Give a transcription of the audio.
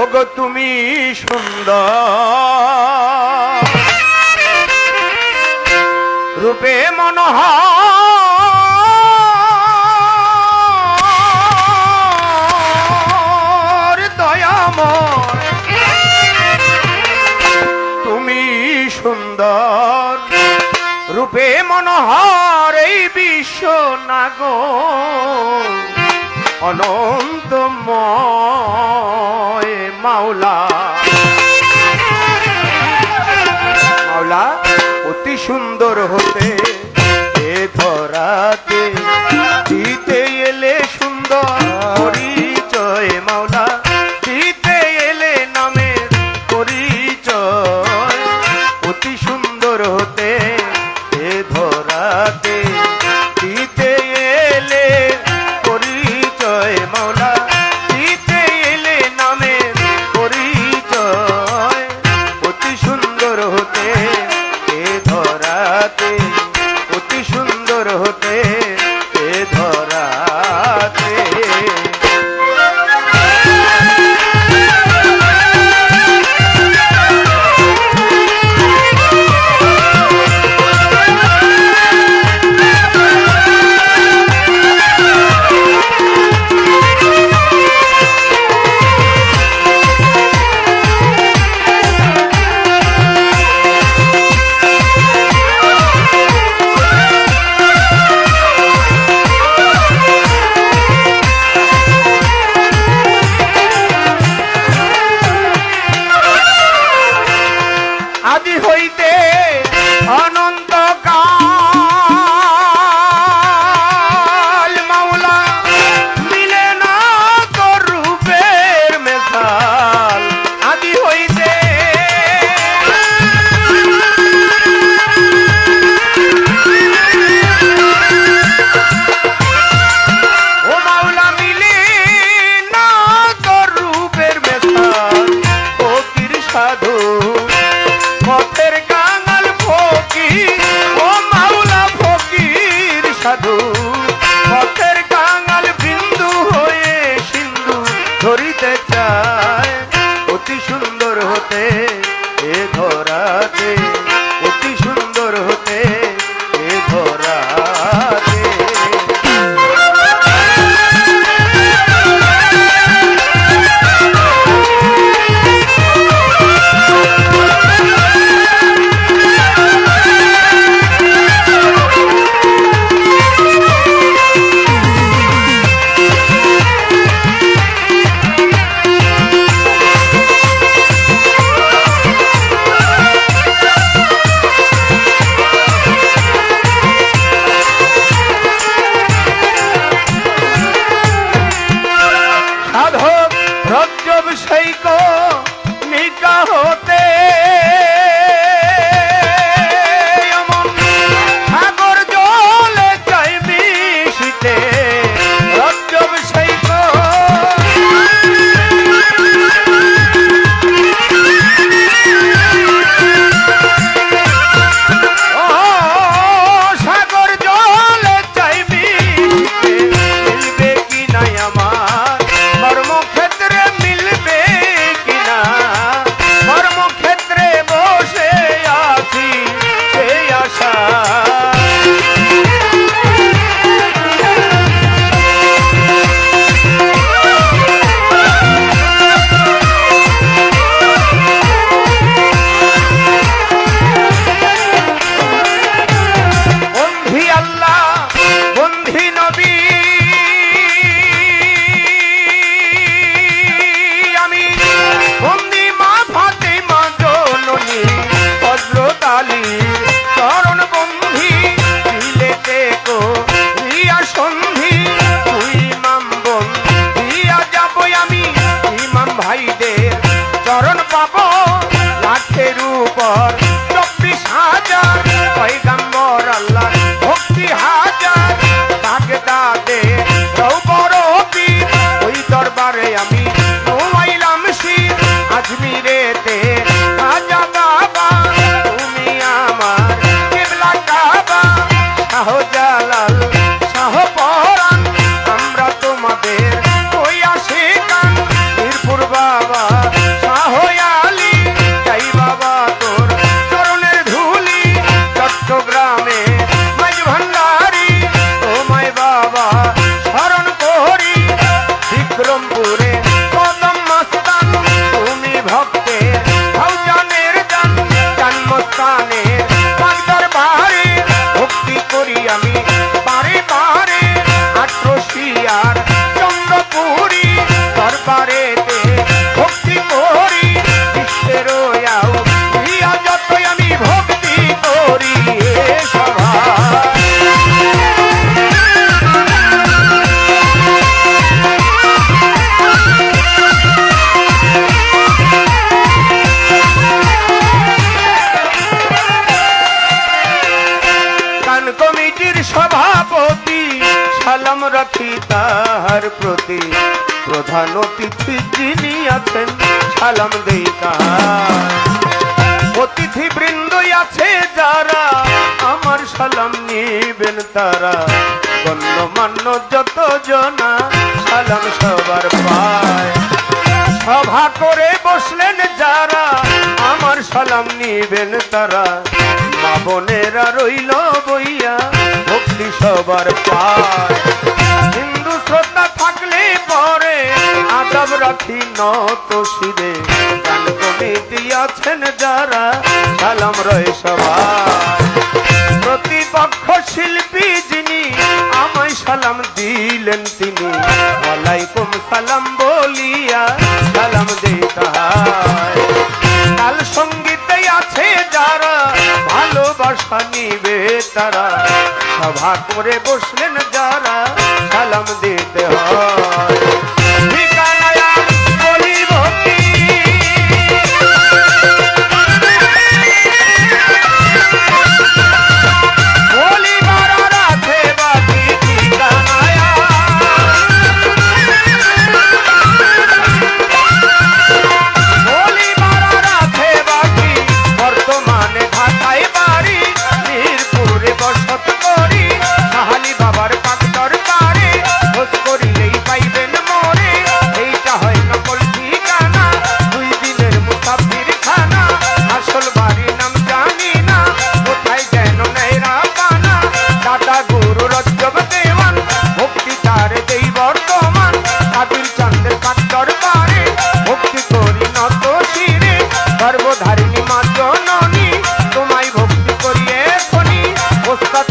ওগো তুমি সুন্দর। রূপে মনোহর সুন্দর। রূপে মনোহর এই বিশ্ব নাগ অনন্তম মাওলা। মাওলা অতি সুন্দর হতে এ ধরাতে দিতে সুন্দর হতে এ ধরাতে অতি সুন্দর হতে রজ্জব সৈক নিকাহ পর রাখি তাহার প্রতি। প্রধান অতিথি যিনি আছেন, সালাম দেই অতিথি বৃন্দই আছে যারা, আমার সালাম নিবেন তারা। গণ্যমান্য যত জনা সালাম সবার পায়। সভা করে বসলেন যারা, আমার সালাম নিবেন তারা। বোনেরা রইল বইয়া, ভক্তি সবার পায় হিন্দু শ্রদ্ধা থাকলে পরে আদব রাখি নত শিরে। কমিটি আছেন যারা, সালাম রয় সবাই প্রতিপক্ষ শিল্পী যিনি, আমায় সালাম দিলেন তিনি। ওয়ালাইকুম সালাম তারা সভা করে বসলেন যারা সালাম দে সর্বধারিণী মা জননী তোমায় ভক্তি করিয়ে এখনই ওস্তাদ